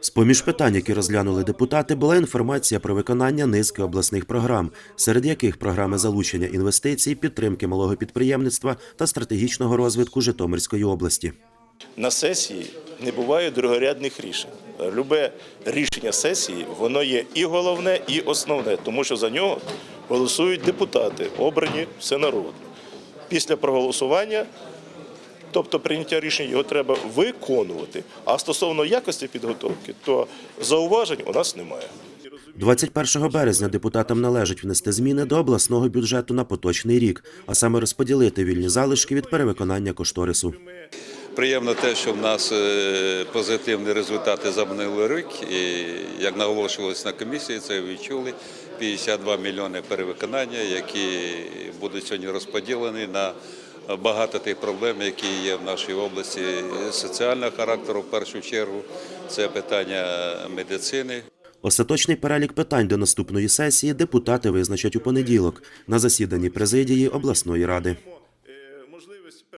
З поміж питань, які розглянули депутати, була інформація про виконання низки обласних програм, серед яких програми залучення інвестицій, підтримки малого підприємництва та стратегічного розвитку Житомирської області. На сесії не буває другорядних рішень. Любе рішення сесії воно є і головне, і основне, тому що за нього голосують депутати, обрані всенародно. Після проголосування, тобто прийняття рішення, його треба виконувати. А стосовно якості підготовки, то зауважень у нас немає. 21 березня депутатам належить внести зміни до обласного бюджету на поточний рік, а саме розподілити вільні залишки від перевиконання кошторису. Приємно те, що в нас е, позитивні результати за минулий рік. І як наголошувалось на комісії, це відчули 52 мільйони перевиконання, які будуть сьогодні розподілені на багато тих проблем, які є в нашій області соціального характеру. В першу чергу це питання медицини. Остаточний перелік питань до наступної сесії депутати визначать у понеділок на засіданні президії обласної ради.